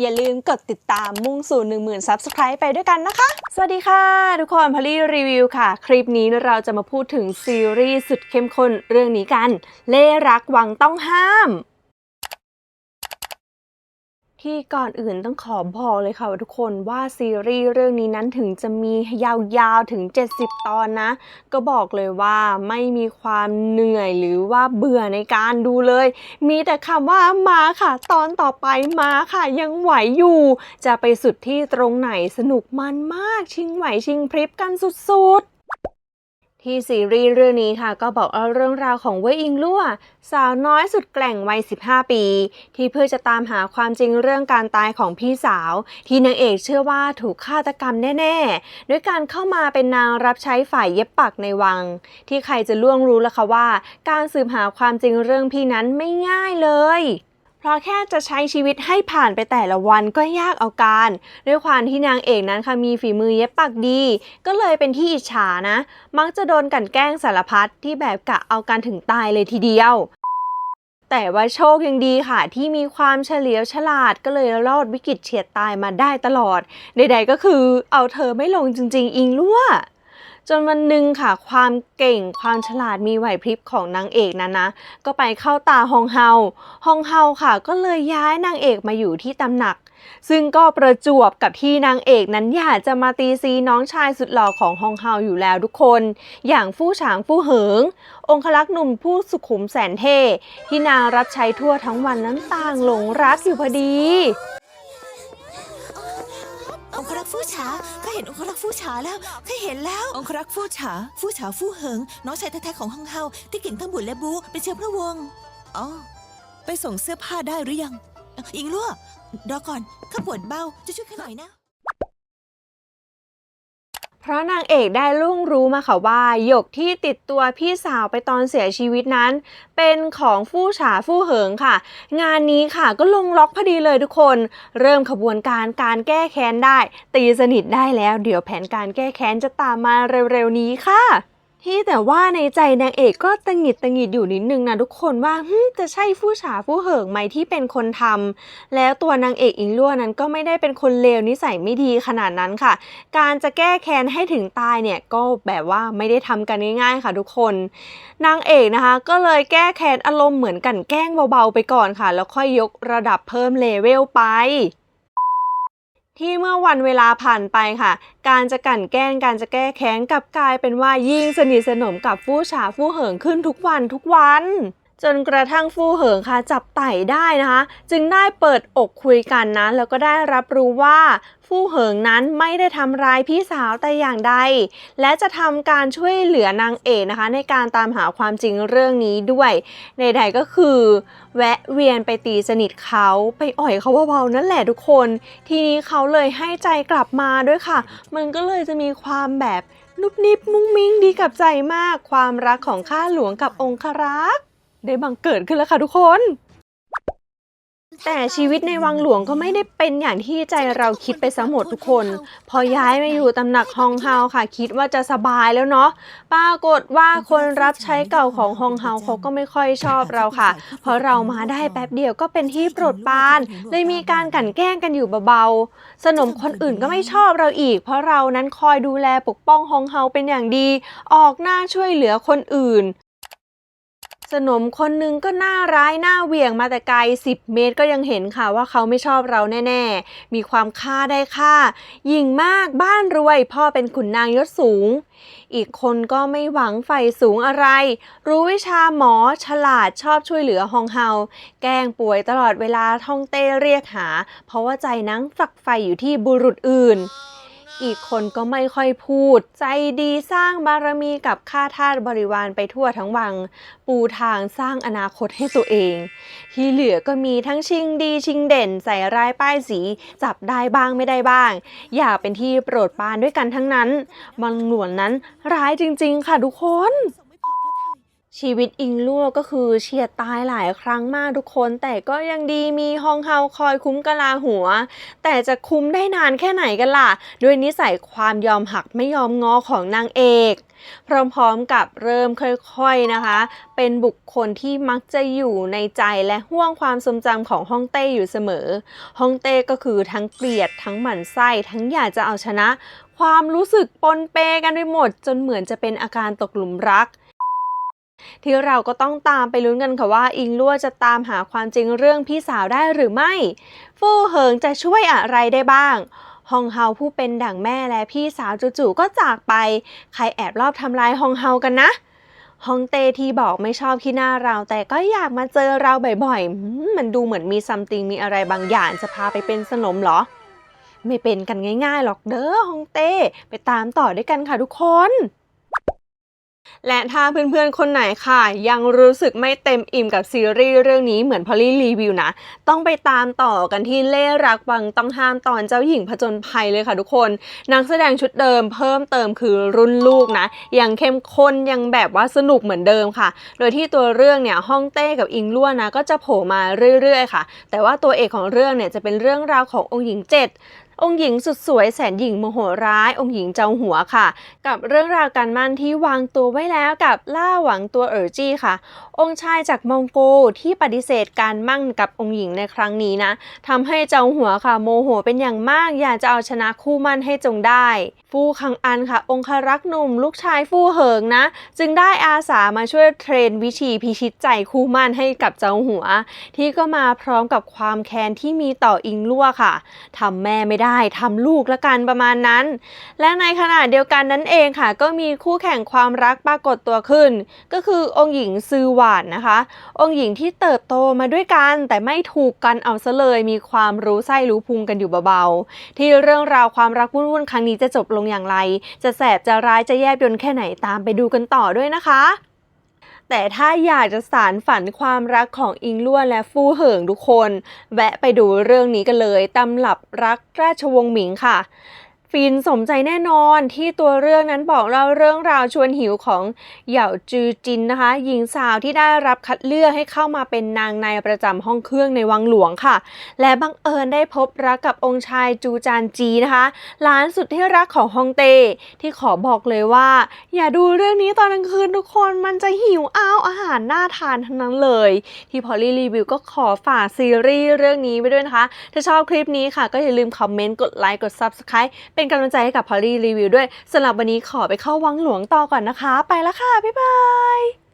อย่าลืมกดติดตามมุ่งสู่ 10,000 Subscribe ไปด้วยกันนะคะ สวัสดีค่ะ ทุกคนพอลลี่รีวิวค่ะ คลิปนี้เราจะมาพูดถึงซีรีส์สุดเข้มข้นเรื่องนี้กัน เล่รักวังต้องห้าม ที่ก่อนอื่นต้องขอบอกเลยค่ะทุกคนว่าซีรีส์เรื่องนี้นั้นถึงจะมียาวๆถึง 70 ตอนนะ ก็บอกเลยว่าไม่มีความเหนื่อยหรือว่าเบื่อในการดูเลย มีแต่คำว่ามาค่ะ ตอนต่อไปมาค่ะ ยังไหวอยู่ จะไปสุดที่ตรงไหนสนุกมันมากชิงไหวชิงพริบกันสุดๆ ที่ซีรีส์เรื่องนี้ค่ะก็บอกเอาเรื่องราวของเว่ยอิงลั่วสาวน้อยสุดแกร่งวัย 15 ปี ที่เพื่อจะตามหาความจริงเรื่องการตายของพี่สาว ที่นางเอกเชื่อว่าถูกฆาตกรรมแน่ ๆ ด้วยการเข้ามาเป็นนางรับใช้ฝ่ายเย็บปักในวัง ที่ใครจะล่วงรู้ล่ะคะว่า การสืบหาความจริงเรื่องพี่นั้นไม่ง่ายเลย ราะแค่จะใช้ชีวิตให้ผ่านไปแต่ละวันก็ยากเอาการ ด้วยความที่นางเอกนั้นค่ะมีฝีมือเย็บปักดี ก็เลยเป็นที่อิจฉานะ มักจะโดนกันแกล้งสารพัดที่แบบกะเอาการถึงตายเลยทีเดียวแต่ว่าโชคยังดีค่ะ ที่มีความเฉลียวฉลาดก็เลยรอดวิกฤตเฉียดตายมาได้ตลอด ใดๆก็คือเอาเธอไม่ลงจริง ๆ อิงลั่ว จนวันหนึ่งค่ะ ความเก่งความฉลาดมีไหวพริบของนางเอกนั้นนะ ก็ไปเข้าตาฮองเฮาฮองเฮาค่ะ ก็เลยย้ายนางเอกมาอยู่ที่ตำหนัก ซึ่งก็ประจวบกับที่นางเอกนั้นอยากจะมาตีซีน้องชายสุดหล่อของฮองเฮาอยู่แล้วทุกคน อย่างฟู่ฉางฟู่เหิง องคลักษ์หนุ่มผู้สุขุมแสนเท่ที่นางรับใช้ทั่วทั้งวันนั้นต่างหลงรักอยู่พอดี องครักษ์ฟู่ฉาข้าเห็นองครักษ์ฟู่ฉาแล้วข้าเห็นแล้ว องครักษ์ฟู่ฉาฟู่ฉาฟู่เหิง น้องชายแท้ๆของฮังเฮาที่เก่งทั้งบุญและบูเป็นเชื้อพระวงศ์อ๋อไปส่งเสื้อผ้าได้หรือยังอิงลั่วรอก่อนข้าปวดเบ้าจะช่วยข้าหน่อยนะ เพราะนางเอกได้ล่งรู้มาค่ะว่าหยกที่ติดตัวพี่สาวไปตอนเสียชีวิตนั้น เป็นของฟู่ฉาฟู่เหิงค่ะ งานนี้ค่ะก็ลงล็อกพอดีเลยทุกคน เริ่มขบวนการการแก้แค้นได้ ตีสนิทได้แล้ว เดี๋ยวแผนการแก้แค้นจะตามมาเร็วๆนี้ค่ะ ที่แต่ว่าในใจนางเอกก็ตังหิดตังหิดอยู่นิดนึงนะทุกคนว่าจะใช่ฟู่ฉาฟู่เหิงไหมที่เป็นคนทำแล้วตัวนางเอกอิงลั่วนั้นก็ไม่ได้เป็นคนเลวนิสัยไม่ดีขนาดนั้นค่ะ การจะแก้แค้นให้ถึงตายเนี่ยก็แบบว่าไม่ได้ทำกันง่ายๆค่ะทุกคน นางเอกนะคะ ก็เลยแก้แค้นอารมณ์เหมือนกันแกล้งเบาๆไปก่อนค่ะ แล้วค่อยยกระดับเพิ่มเลเวลไป ที่เมื่อวันเวลาผ่านไปค่ะ การจะกั่นแกล้งการจะแก้แค้นกับกลายเป็นว่ายิ่งสนิทสนมกับฟู่ฉาฟู่เหิงขึ้นทุกวันทุกวัน จนกระทั่งฟู่เหิงค่ะจับไต่ได้นะคะ จึงได้เปิดอกคุยกันนะแล้วก็ได้รับรู้ว่าฟู่เหิงนั้นไม่ได้ทำร้ายพี่สาวแต่อย่างใด และจะทำการช่วยเหลือนางเอกนะคะ ในการตามหาความจริงเรื่องนี้ด้วยใดก็คือ แวะเวียนไปตีสนิทเขาไปอ่อยเขาเบาๆนั่นแหละทุกคน ทีนี้เขาเลยให้ใจกลับมาด้วยค่ะ มันก็เลยจะมีความแบบนุบนิบมุ้งมิ้งดีกับใจมาก ความรักของข้าหลวงกับองครักษ์ ได้บังเกิดขึ้นแล้วค่ะทุกคน แต่ชีวิตในวังหลวงก็ไม่ได้เป็นอย่างที่ใจเราคิดไปซะหมดทุกคน พอย้ายมาอยู่ตำหนักฮองเฮาค่ะ คิดว่าจะสบายแล้วเนาะปรากฏว่าคนรับใช้เก่าของฮองเฮาเขาก็ไม่ค่อยชอบเราค่ะ เพราะเรามาได้แป๊บเดียวก็เป็นที่โปรดปรานเลยมีการกลั่นแกล้งกันอยู่เบาๆสนมคนอื่นก็ไม่ชอบเราอีก เพราะเรานั้นคอยดูแลปกป้องฮองเฮาเป็นอย่างดี ออกหน้าช่วยเหลือคนอื่น สนมคนหนึงก็หน้าร้ายหน้าเหวี่ยงมาแต่ไกล 10 เมตรก็ยังเห็นค่ะว่าเขาไม่ชอบเราแน่ๆ มีความค่าได้ค่า ยิ่งมากบ้านรวย พ่อเป็นขุนนางยศสูง อีกคนก็ไม่หวังไฟสูงอะไร รู้วิชาหมอฉลาดชอบช่วยเหลือฮองเฮา แกล้งป่วยตลอดเวลาท่องเต้เรียกหา เพราะว่าใจนังฝักใฝ่อยู่ที่บุรุษอื่น อีกคนก็ไม่ค่อยพูด ใจดีสร้างบารมีกับข้าทาสบริวารไปทั่วทั้งวัง ปูทางสร้างอนาคตให้ตัวเอง ที่เหลือก็มีทั้งชิงดีชิงเด่นใส่ร้ายป้ายสี จับได้บ้างไม่ได้บ้าง อยากเป็นที่โปรดปานด้วยกันทั้งนั้น มังหลวนนั้นร้ายจริงๆ ค่ะทุกคน ชีวิตอิงลั่วก็คือเฉียดตายหลายครั้งมากทุกคน แต่ก็ยังดีมีฮองเฮาคอยคุ้มกะลาหัว แต่จะคุ้มได้นานแค่ไหนกันล่ะ ด้วยนิสัยความยอมหักไม่ยอมงอของนางเอกพร้อมๆกับเริ่มค่อยๆนะคะ เป็นบุคคลที่มักจะอยู่ในใจและห่วงความทรงจำของฮ่องเต้อยู่เสมอฮ่องเต้ก็คือทั้งเกลียดทั้งหมั่นไส้ทั้งอยากจะเอาชนะ ความรู้สึกปนเปกันไปหมด จนเหมือนจะเป็นอาการตกหลุมรัก ที่เราก็ต้องตามไปลุ้นกันค่ะว่าอิงลั่วจะตามหาความจริงเรื่องพี่สาวได้หรือไม่ ฟู่เหิงจะช่วยอะไรได้บ้างฮองเฮาผู้เป็นดั่งแม่และพี่สาวจู่ๆก็จากไป ใครแอบรอบทำลายฮองเฮากันนะฮองเตที่บอกไม่ชอบขี้หน้าเรา แต่ก็อยากมาเจอเราบ่อยๆมมันดูเหมือนมีซัมติงมีอะไรบางอย่างจะพาไปเป็นสนมเหรอ ไม่เป็นกันง่ายๆหรอกเด้อฮองเต้ไปตามต่อด้วยกันค่ะทุกคน และถ้าเพื่อนๆ คนไหนค่ะ ยังรู้สึกไม่เต็มอิ่มกับซีรีส์เรื่องนี้เหมือนพอลลี่รีวิวนะ ต้องไปตามต่อกันที่เล่รักวังต้องห้ามตอนเจ้าหญิงผจญภัยเลยค่ะทุกคน นักแสดงชุดเดิมเพิ่มเติมคือรุ่นลูกนะ ยังเข้มข้นยังแบบว่าสนุกเหมือนเดิมค่ะ โดยที่ตัวเรื่องเนี่ยฮ่องเต้กับอิงล้วนนะก็จะโผล่มาเรื่อยๆ ค่ะ แต่ว่าตัวเอกของเรื่องเนี่ยจะเป็นเรื่องราวขององค์หญิงเจ็ด องค์หญิงสุดสวยแสนหญิงโมโหร้าย องค์หญิงเจ้าหัวค่ะ กับเรื่องราวการมั่นที่วางตัวไว้แล้วกับล่าหวังตัวเอ๋อจี้ค่ะ องค์ชายจากมองโกที่ปฏิเสธการมั่นกับองค์หญิงในครั้งนี้นะทำให้เจ้าหัวค่ะ โมโหเป็นอย่างมากอยากจะเอาชนะคู่มั่นให้จงได้ ฟู่คังอันค่ะ องครักษ์หนุ่ม ลูกชายฟู่เหิงนะ จึงได้อาสามาช่วยเทรนวิธีพิชิตใจคู่มั่นให้กับเจ้าหัว ที่ก็มาพร้อมกับความแค้นที่มีต่ออิงลั่วค่ะทำแม่ไม่ได้ได้ทำลูกละกันประมาณนั้น และในขณะเดียวกันนั้นเองค่ะ ก็มีคู่แข่งความรักปรากฏตัวขึ้น ก็คือองค์หญิงซือหวานนะคะ องค์หญิงที่เติบโตมาด้วยกันแต่ไม่ถูกกันเอาซะเลยมีความรู้ไส้รู้พุงกันอยู่เบาๆ ที่เรื่องราวความรักวุ่นๆครั้งนี้จะจบลงอย่างไร จะแสบจะร้ายจะแยบยนแค่ไหนตามไปดูกันต่อด้วยนะคะ แต่ถ้าอยากจะสารฝันความรักของอิงล้วนและฟู่เหิงทุกคน แวะไปดูเรื่องนี้กันเลยตำรับรักราชวงศ์หมิงค่ะ ฟินสมใจแน่นอนที่ตัวเรื่องนั้นบอกเล่าเรื่องราวชวนหิวของเหย่าจือจินนะคะ หญิงสาวที่ได้รับคัดเลือกให้เข้ามาเป็นนางในประจำห้องเครื่องในวังหลวงค่ะ และบังเอิญได้พบรักกับองค์ชายจูจานจีนะคะหลานสุดที่รักของฮองเต้ที่ขอบอกเลยว่า อย่าดูเรื่องนี้ตอนกลางคืนทุกคนมันจะหิวอ้าวอาหารน่าทานทั้งนั้นเลย ที่พอลลี่รีวิวก็ขอฝากซีรีส์เรื่องนี้ไปด้วยนะคะ ถ้าชอบคลิปนี้ค่ะก็อย่าลืมคอมเมนต์กดไลค์กด Subscribe เป็นกำลังใจให้กับพอลลี่รีวิวด้วยสำหรับวันนี้ขอไปเข้าวังหลวงต่อก่อนนะคะ ไปแล้วค่ะ บ๊ายบาย